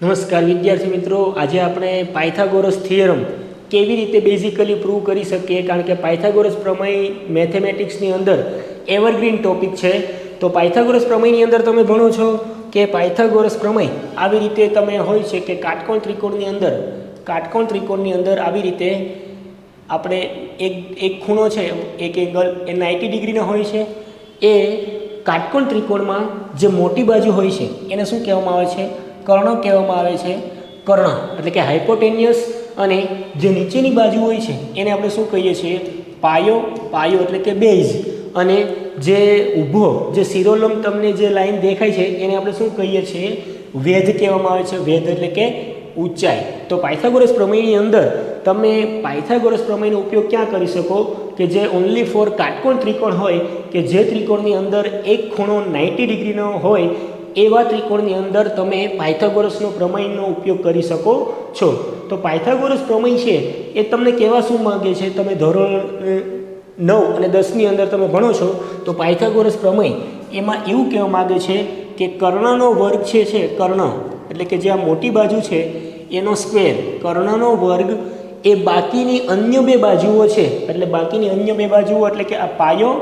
નમસ્કાર વિદ્યાર્થી મિત્રો, આજે આપણે પાયથાગોરસ થિયરમ કેવી રીતે બેઝિકલી પ્રૂવ કરી શકીએ? કારણ કે પાયથાગોરસ પ્રમેય મેથેમેટિક્સની અંદર એવરગ્રીન ટોપિક છે. તો પાયથાગોરસ પ્રમેયની અંદર તમે ભણો છો કે પાયથાગોરસ પ્રમેય આવી રીતે તમે હોય છે કે કાટકોણ ત્રિકોણની અંદર, કાટકોણ ત્રિકોણની અંદર આવી રીતે આપણે એક એક ખૂણો છે, એક એંગલ એ નાઇન્ટી ડિગ્રીનો હોય છે. એ કાટકોણ ત્રિકોણમાં જે મોટી બાજુ હોય છે, એને શું કહેવામાં આવે છે? કર્ણ કહેવામાં આવે છે, કર્ણ, એટલે કે હાઇપોટેનિયસ અને જે નીચેની બાજુ હોય છે, એને આપણે શું કહીએ છીએ? પાયો પાયો એટલે કે બેઝ. અને જે ઊભો, જે શિરોલમ તમને જે લાઈન દેખાય છે, એને આપણે શું કહીએ છીએ? વેધ કહેવામાં આવે છે, વેધ એટલે કે ઊંચાઈ. તો પાયથાગોરસ પ્રમેયની અંદર તમે પાયથાગોરસ પ્રમેયનો ઉપયોગ ક્યાં કરી શકો? કે જે ઓનલી ફોર કાટકોણ ત્રિકોણ હોય, કે જે ત્રિકોણની અંદર એક ખૂણો નાઇન્ટી ડિગ્રીનો હોય એવા ત્રિકોણની અંદર તમે પાયથાગોરસનો પ્રમેયનો ઉપયોગ કરી શકો છો. તો પાયથાગોરસ પ્રમેય છે એ તમને કેવા શું માગે છે? તમે ધોરણ નવ અને દસની અંદર તમે ભણો છો, તો પાયથાગોરસ પ્રમેય એમાં એવું કહેવા માગે છે કે કર્ણનો વર્ગ છે છે, કર્ણ, એટલે કે જે આ મોટી બાજુ છે, એનો સ્ક્વેર. કર્ણનો વર્ગ એ બાકીની અન્ય બે બાજુઓ છે, એટલે બાકીની અન્ય બે બાજુઓ એટલે કે આ પાયો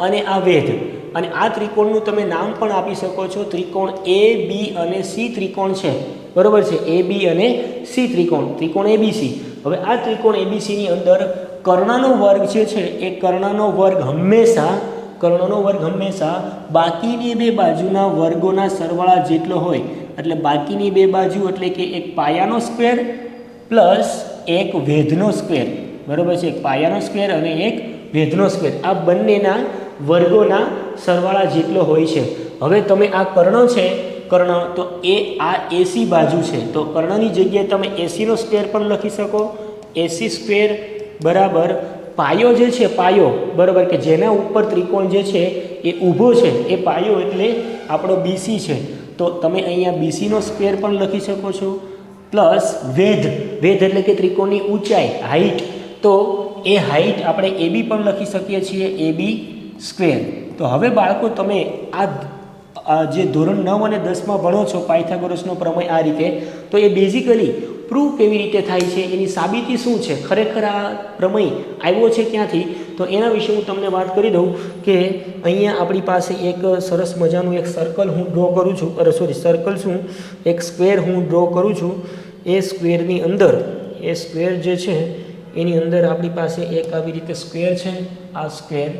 અને આ વેધ. અને આ ત્રિકોણનું તમે નામ પણ આપી શકો છો. ત્રિકોણ એ બી અને સી ત્રિકોણ છે. બરાબર છે? એ બી અને સી ત્રિકોણ. ત્રિકોણ એબીસી હવે આ ત્રિકોણ એબીસીની અંદર કર્ણનો વર્ગ જે છે, એ કર્ણનો વર્ગ હંમેશા, કર્ણનો વર્ગ હંમેશા બાકીની બે બાજુના વર્ગોના સરવાળા જેટલો હોય. એટલે બાકીની બે બાજુ એટલે કે એક પાયાનો સ્ક્વેર પ્લસ એક વેધનો સ્ક્વેર બરાબર છે? એક પાયાનો સ્ક્વેર અને એક વેધનો સ્ક્વેર આ બંનેના વર્ગોના સરવાળા જેટલો હોય છે. હવે તમે આ કર્ણ છે, કર્ણ, તો એ આ એસી બાજુ છે. તો કર્ણની જગ્યાએ તમે એસીનો સ્ક્વેર પણ લખી શકો. એસી સ્ક્વેર બરાબર પાયો જે છે, પાયો, બરાબર કે જેના ઉપર ત્રિકોણ જે છે, એ ઊભો છે. એ પાયો એટલે આપણો બીસી છે. તો તમે અહીંયા બીસીનો સ્ક્વેર પણ લખી શકો છો. પ્લસ વેધ. વેધ એટલે કે ત્રિકોણની ઊંચાઈ હાઈટ તો એ હાઈટ આપણે એ બી પણ લખી શકીએ છીએ. A B square. તો હવે બાળકો તમે આ જે ધોરણ નવ અને દસમાં ભણો છો, પાયથાગોરસનો પ્રમેય આ રીતે, તો એ બેઝિકલી પ્રૂવ કેવી રીતે થાય છે, એની સાબિતી શું છે? ખરેખર આ પ્રમેય આવ્યો છે ક્યાંથી? તો એના વિશે હું તમને વાત કરી દઉં કે અહીંયા આપણી પાસે એક સરસ મજાનું એક સર્કલ હું ડ્રો કરું છું. અરે સોરી સર્કલ શું? એક સ્ક્વેર હું ડ્રો કરું છું. એ સ્ક્વેરની અંદર, એ સ્ક્વેર જે છે, એની અંદર આપણી પાસે એક આવી રીતે સ્ક્વેર છે. આ સ્ક્વેર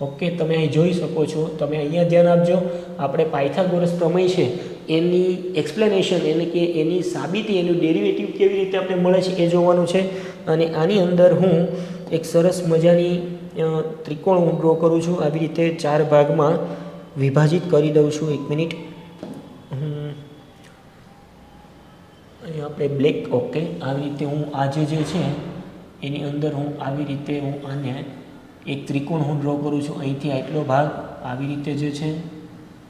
ઓકે, તમે અહીં જોઈ શકો છો. તમે અહીંયા ધ્યાન આપજો. આપણે પાયથાગોરસ પ્રમેય છે, એની એક્સપ્લેનેશન એટલે કે એની સાબિતી, એનું ડેરિવેટિવ કેવી રીતે આપણે મળે છે એ જોવાનું છે. અને આની અંદર હું એક સરસ મજાની ત્રિકોણ હું ડ્રો કરું છું. આવી રીતે ચાર ભાગમાં વિભાજિત કરી દઉં છું. એક મિનિટ. હમ. અહીં આપણે બ્લેક ઓકે આવી રીતે હું આજે જે છે, એની અંદર હું આવી રીતે હું આને એક ત્રિકોણ હું ડ્રો કરું છું, અહીંથી આટલો ભાગ આવી રીતે જે છે,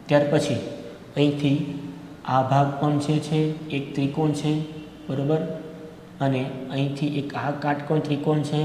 ત્યાર પછી અહીંથી આ ભાગ પણ જે છે, એક ત્રિકોણ છે, બરાબર? અને અહીંથી એક આ કાટકોણ ત્રિકોણ છે,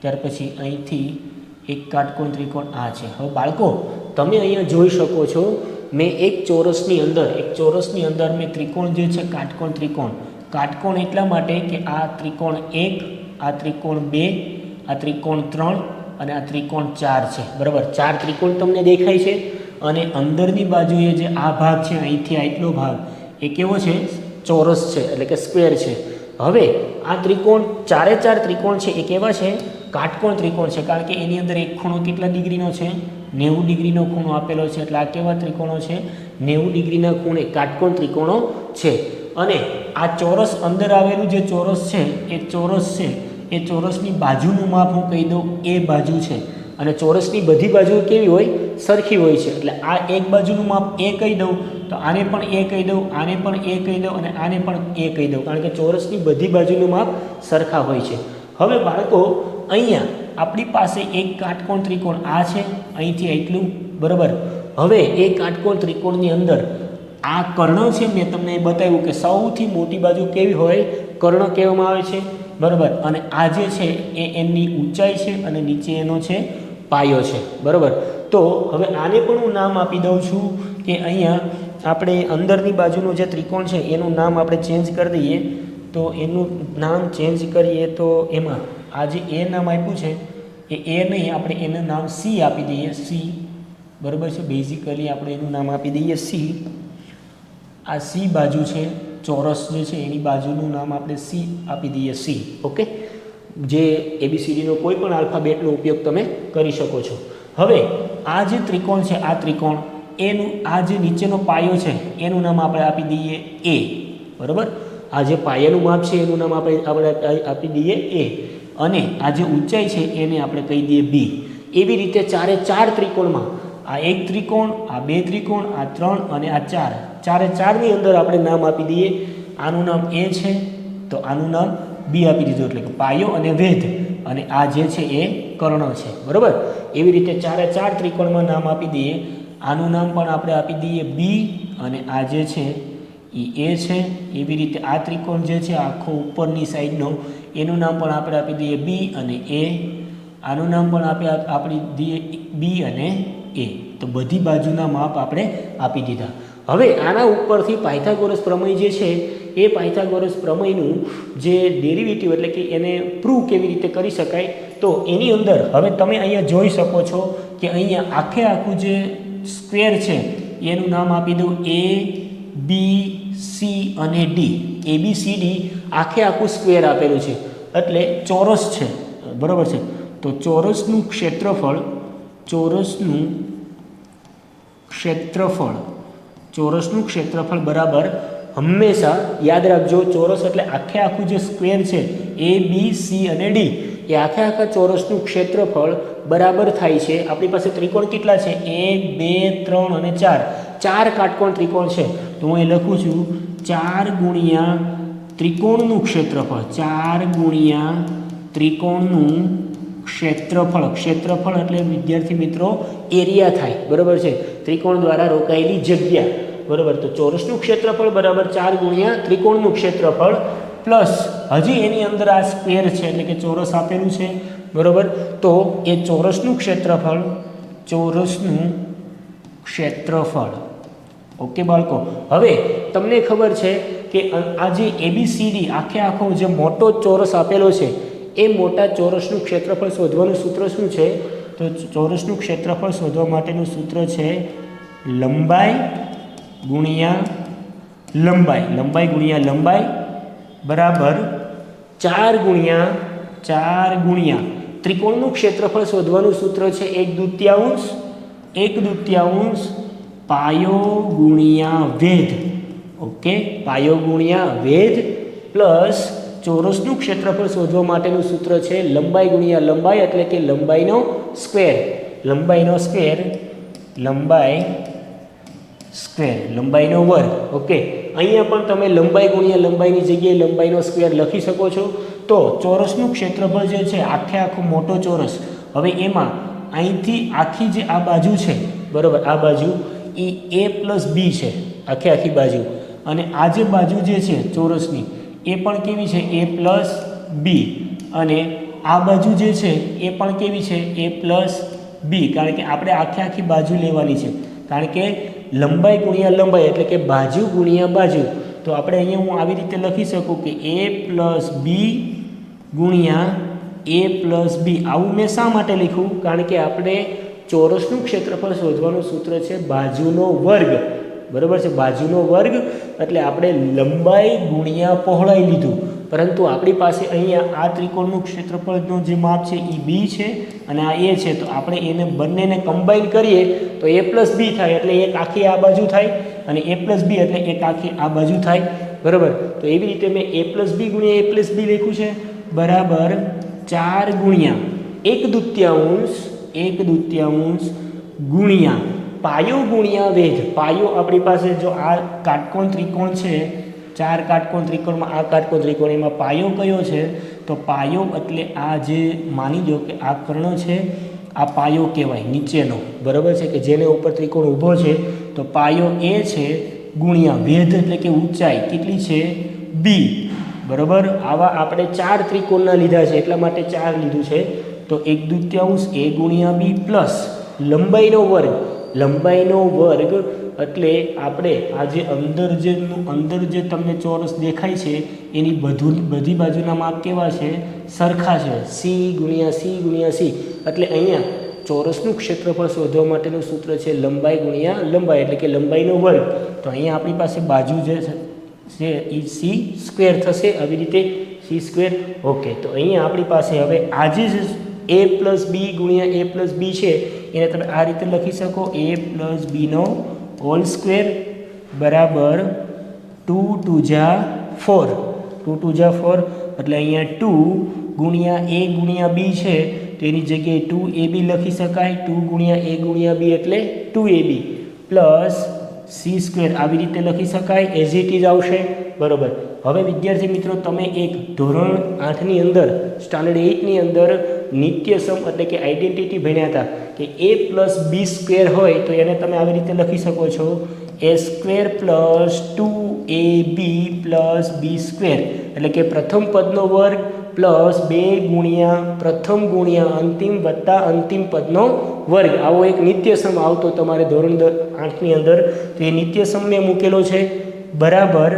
ત્યાર પછી અહીંથી એક કાટકોણ ત્રિકોણ આ છે. હવે બાળકો, તમે અહીંયા જોઈ શકો છો, મેં એક ચોરસની અંદર, એક ચોરસની અંદર મેં ત્રિકોણ જે છે, કાટકોણ ત્રિકોણ. કાટકોણ એટલા માટે કે આ ત્રિકોણ એક, આ ત્રિકોણ બે આ ત્રિકોણ ત્રણ અને આ ત્રિકોણ ચાર છે. બરાબર? ચાર ત્રિકોણ તમને દેખાય છે અને અંદરની બાજુએ જે આ ભાગ છે, અહીંથી આટલો ભાગ, એ કેવો છે? ચોરસ છે, એટલે કે સ્ક્વેર છે. હવે આ ત્રિકોણ ચારે ચાર ત્રિકોણ છે, એ કેવા છે? કાટકોણ ત્રિકોણ છે, કારણ કે એની અંદર એક ખૂણો કેટલા ડિગ્રીનો છે? નેવું ડિગ્રીનો ખૂણો આપેલો છે, એટલે આ કેવા ત્રિકોણો છે? નેવું ડિગ્રીના ખૂણે કાટકોણ ત્રિકોણો છે. અને આ ચોરસ અંદર આવેલું જે ચોરસ છે, એ ચોરસ છે એ ચોરસની બાજુનું માપ હું કહી દઉં, એ બાજુ છે. અને ચોરસની બધી બાજુ કેવી હોય? સરખી હોય છે. એટલે આ એક બાજુનું માપ એ કહી દઉં, તો આને પણ એ કહી દઉં, આને પણ એ કહી દઉં અને આને પણ એ કહી દઉં. કારણ કે ચોરસની બધી બાજુનું માપ સરખા હોય છે. હવે બાળકો, અહીંયા આપણી પાસે એક કાટકોણ ત્રિકોણ આ છે, અહીંથી એટલું બરાબર? હવે એ કાટકોણ ત્રિકોણની અંદર આ કર્ણ છે. મેં તમને બતાવ્યું કે સૌથી મોટી બાજુ કેવી હોય? કર્ણ કહેવામાં આવે છે. બરાબર? અને આ જે છે એ એમની ઊંચાઈ છે અને નીચે એનો છે પાયો છે. બરાબર? તો હવે આને પણ હું નામ આપી દઉં છું કે અહીંયા આપણે અંદરની બાજુનું જે ત્રિકોણ છે એનું નામ આપણે ચેન્જ કરી દઈએ. તો એનું નામ ચેન્જ કરીએ તો એમાં આ જે એ નામ આપ્યું છે એ એ નહીં, આપણે એનું નામ સી આપી દઈએ. સી બરાબર છે? બેઝિકલી આપણે એનું નામ આપી દઈએ સી આ સી બાજુ છે. ચોરસ જે છે એની બાજુનું નામ આપણે સી આપી દઈએ સી ઓકે જે એબીસીડીનો કોઈ પણ આલ્ફાબેટનો ઉપયોગ તમે કરી શકો છો. હવે, આ જે ત્રિકોણ છે, આ ત્રિકોણ, એનું, આ જે નીચેનો પાયો છે, એનું નામ આપણે આપી દઈએ એ બરાબર? આ જે પાયાનું માપ છે, એનું નામ આપણે આપણે આપી દઈએ એ અને આ જે ઊંચાઈ છે, એને આપણે કહી દઈએ બી એવી રીતે ચારે ચાર ત્રિકોણમાં, આ એક ત્રિકોણ, આ બે ત્રિકોણ, આ ત્રણ અને આ ચાર. ચારે ચારની અંદર આપણે નામ આપી દઈએ. આનું નામ એ છે, તો આનું નામ બી આપી દીધું એટલે કે પાયો અને વેધ. અને આ જે છે એ કર્ણ છે, બરાબર? એવી રીતે ચારે ચાર ત્રિકોણમાં નામ આપી દઈએ. આનું નામ પણ આપણે આપી દઈએ બી. અને આ જે છે એ એ છે. એવી રીતે આ ત્રિકોણ જે છે આખો ઉપરની સાઈડનો, એનું નામ પણ આપણે આપી દઈએ બી અને એ. આનું નામ પણ આપણે આપ- દઈએ બી અને એ. તો બધી બાજુના માપ આપણે આપી દીધા. હવે આના ઉપરથી પાયથાગોરસ પ્રમેય જે છે, એ પાયથાગોરસ પ્રમેયનું જે ડેરિવેટિવ એટલે કે એને પ્રૂવ કેવી રીતે કરી શકાય, તો એની અંદર હવે તમે અહીંયા જોઈ શકો છો કે અહીંયા આખે આખું જે સ્ક્વેર છે, એનું નામ આપી દઉં એ બી સી અને D A B C D આખે આખું સ્ક્વેર આપેલું છે. એટલે ચોરસ છે. બરાબર છે? તો ચોરસનું ક્ષેત્રફળ ચોરસનું ક્ષેત્રફળ ચોરસનું ક્ષેત્રફળ બરાબર હંમેશા યાદ રાખજો, ચોરસ એટલે આખે આખું જે સ્ક્વેર છે એ બી સી અને ડી એ આખે આખા ચોરસનું ક્ષેત્રફળ બરાબર થાય છે. આપણી પાસે ત્રિકોણ કેટલા છે? એક બે, ત્રણ અને ચાર. ચાર કાટકોણ ત્રિકોણ છે. તો હું એ લખું છું, ચાર ગુણ્યા ત્રિકોણનું ક્ષેત્રફળ, ચાર ગુણ્યા ત્રિકોણનું ક્ષેત્રફળ. ક્ષેત્રફળ એટલે વિદ્યાર્થી મિત્રો, એરિયા થાય. બરાબર છે? ત્રિકોણ દ્વારા રોકાયેલી જગ્યા. બરાબર? તો ચોરસનું ક્ષેત્રફળ બરાબર ચાર ગુણ્યા ત્રિકોણનું ક્ષેત્રફળ પ્લસ. હજી એની અંદર આ સ્ક્વેર છે, એટલે કે ચોરસ આપેલું છે. બરાબર? તો એ ચોરસનું ક્ષેત્રફળ ચોરસનું ક્ષેત્રફળ. ઓકે, બાળકો? હવે તમને ખબર છે કે આ જે એબીસીડી આખે આખો જે મોટો ચોરસ આપેલો છે એ મોટા ચોરસનું ક્ષેત્રફળ શોધવાનું સૂત્ર શું છે? તો ચોરસનું ક્ષેત્રફળ શોધવા માટેનું સૂત્ર છે લંબાઈ ગુણ્યા લંબાઈ. લંબાઈ ગુણ્યા લંબાઈ બરાબર ચાર ગુણ્યા ચાર ગુણ્યા. ત્રિકોણનું ક્ષેત્રફળ શોધવાનું સૂત્ર છે એક દૂત્યાંશ એક દૂત્યાંશ પાયો ગુણ્યા વેધ. ઓકે? પાયો ગુણ્યા વેધ પ્લસ ચોરસનું ક્ષેત્રફળ શોધવા માટેનું સૂત્ર છે લંબાઈ ગુણ્યા લંબાઈ એટલે કે લંબાઈનો સ્ક્વેર. લંબાઈનો સ્ક્વેર, લંબાઈ સ્ક્વેર, લંબાઈનો વર્ગ. ઓકે? અહીંયા પણ તમે લંબાઈ ગુણ્યા લંબાઈની જગ્યાએ લંબાઈનો સ્ક્વેર લખી શકો છો. તો ચોરસનું ક્ષેત્રફળ જે છે, આખે આખો મોટો ચોરસ. હવે એમાં અહીંથી આખી જે આ બાજુ છે, બરાબર? આ બાજુ એ એ પ્લસ બી છે, આખી આખી બાજુ. અને આ જે બાજુ જે છે ચોરસની એ પણ કેવી છે? એ પ્લસ બી અને આ બાજુ જે છે, એ પણ કેવી છે? એ પ્લસ બી કારણ કે આપણે આખી આખી બાજુ લેવાની છે. કારણ કે લંબાઈ ગુણ્યા લંબાઈ એટલે કે બાજુ ગુણ્યા બાજુ. તો આપણે અહીંયા હું આવી રીતે લખી શકું કે એ પ્લસ બી ગુણ્યા એ પ્લસ બી આવું મેં શા માટે લખ્યું? કારણ કે આપણે ચોરસનું ક્ષેત્રફળ શોધવાનું સૂત્ર છે બાજુનો વર્ગ. બરાબર છે? બાજુનો વર્ગ, એટલે આપણે લંબાઈ ગુણ્યા પહોળાઈ લીધું. પરંતુ આપણી પાસે અહીંયા આ ત્રિકોણનું ક્ષેત્રફળનું જે માપ છે એ બી છે અને આ એ છે. તો આપણે એને બંનેને કમ્બાઈન કરીએ તો એ પ્લસ બી થાય, એટલે એક આખી આ બાજુ થાય અને એ પ્લસ બી, એટલે એક આખી આ બાજુ થાય. બરાબર? તો એવી રીતે મેં એ પ્લસ બી ગુણ્યા એ પ્લસ બી લખ્યું છે. બરાબર ચાર ગુણ્યા એક દુત્યાંશ એક દુત્યાંશ ગુણ્યા. પાયો ગુણ્યા વેધ પાયો આપણી પાસે જો આ કાટકોણ ત્રિકોણ છે, ચાર કાટકોણ ત્રિકોણમાં આ કાટકોણ ત્રિકોણ, એમાં પાયો કયો છે, તો પાયો એટલે આ જે માની લો કે આ કર્ણ છે, આ પાયો કહેવાય, નીચેનો. બરાબર છે કે જેને ઉપર ત્રિકોણ ઊભો છે, તો પાયો એ છે ગુણ્યા વેધ એટલે કે ઊંચાઈ. કેટલી છે? બી બરાબર? આવા આપણે ચાર ત્રિકોણના લીધા છે, એટલા માટે ચાર લીધું છે. તો એક દૂત્યાંશ, એ ગુણ્યા બી પ્લસ લંબાઈનો વર્ગ. લંબાઈનો વર્ગ એટલે આપણે આ જે અંદર જે અંદર જે તમને ચોરસ દેખાય છે, એની બધું બધી બાજુના માપ કેવા છે? સરખા છે. સી ગુણ્યા સી ગુણ્યા સી એટલે અહીંયા ચોરસનું ક્ષેત્રફળ શોધવા માટેનું સૂત્ર છે લંબાઈ ગુણ્યા લંબાઈ, એટલે કે લંબાઈનો વર્ગ. તો અહીંયા આપણી પાસે બાજુ જે છે એ સી સ્ક્વેર થશે, આવી રીતે સી સ્ક્વેર ઓકે તો અહીંયા આપણી પાસે હવે આજે જ એ પ્લસ બી ગુણ્યા એ પ્લસ બી છે એને તમે આ રીતે લખી શકો. એ પ્લસ બીનો હોલ સ્ક્વેર બરાબર ટુ ટુ જા ફોર ટુ ટુ જા ફોર એટલે અહીંયા ટુ ગુણ્યા એ ગુણ્યા બી છે. તો એની જગ્યાએ ટુ એ બી લખી શકાય. ટુ ગુણ્યા એ ગુણ્યા બી એટલે two A B plus C square આવી રીતે લખી શકાય. એઝ ઇટ ઇઝ આવશે. બરોબર. હવે વિદ્યાર્થી મિત્રો, તમે એક ધોરણ આઠની અંદર સ્ટાન્ડર્ડ એઇટની અંદર નિત્યસમ એટલે કે આઈડેન્ટિટી ભણ્યા હતા કે એ પ્લસ બી સ્ક્વેર હોય તો એને તમે આવી રીતે લખી શકો છો A square plus two A B plus B square એટલે કે પ્રથમ પદનો વર્ગ પ્લસ બે ગુણ્યા પ્રથમ ગુણ્યા અંતિમ વત્તા અંતિમ પદનો વર્ગ. આવો એક નિત્યસમ આવતો તમારે ધોરણ આઠની અંદર. તો એ નિત્યસમ મેં મૂકેલો છે. બરાબર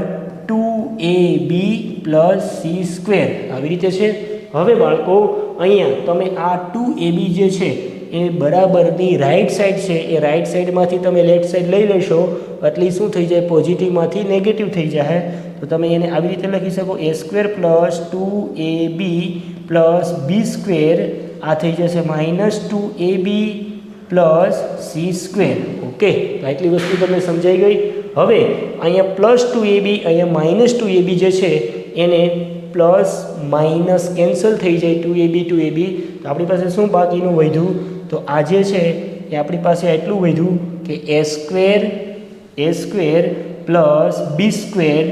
two A B plus C square આવી રીતે છે. હવે બાળકો અહીંયા તમે આ ટુ એબી જે છે, એ બરાબરની રાઈટ સાઈડ છે. એ રાઈટ સાઈડમાંથી તમે લેફ્ટ સાઈડ લઈ લેશો, એટલે શું થઈ જાય? પોઝિટિવમાંથી નેગેટિવ થઈ જાય. તો તમે એને આવી રીતે લખી શકો. A square plus two A B plus B square આ થઈ જશે minus two A B plus C square okay આટલી વસ્તુ તમને સમજાઈ ગઈ. હવે, અહીંયા પ્લસ ટુ એ બી અહીંયા માઇનસ ટુ એ બી જે છે, એને પ્લસ માઇનસ કેન્સલ થઈ જાય ટુ એ બી ટુ એ બી, તો આપણી પાસે શું બાકીનું વધ્યું? તો આ જે છે એ આપણી પાસે એટલું વધ્યું કે A square A square plus B square,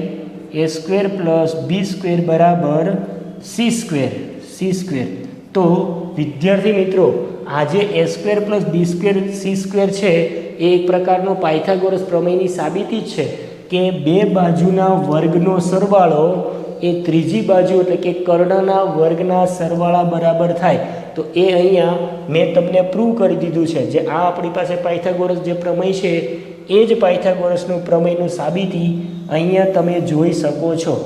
A square plus B square બરાબર સી સ્ક્વેર સી સ્ક્વેર. તો વિદ્યાર્થી મિત્રો, આ જે A square plus B square, C square છે એ એક પ્રકારનો પાયથાગોરસ પ્રમેયની સાબિતી છે કે બે બાજુના વર્ગનો સરવાળો એ ત્રીજી બાજુ એટલે કે કર્ણના વર્ગના સરવાળા બરાબર થાય, તો એ અહીંયા મેં તમને પ્રૂવ કરી દીધું છે જે આ આપણી પાસે પાયથાગોરસ જે પ્રમેય છે, એ જ પાયથાગોરસનું પ્રમેયનું સાબિતી અહીંયા તમે જોઈ શકો છો.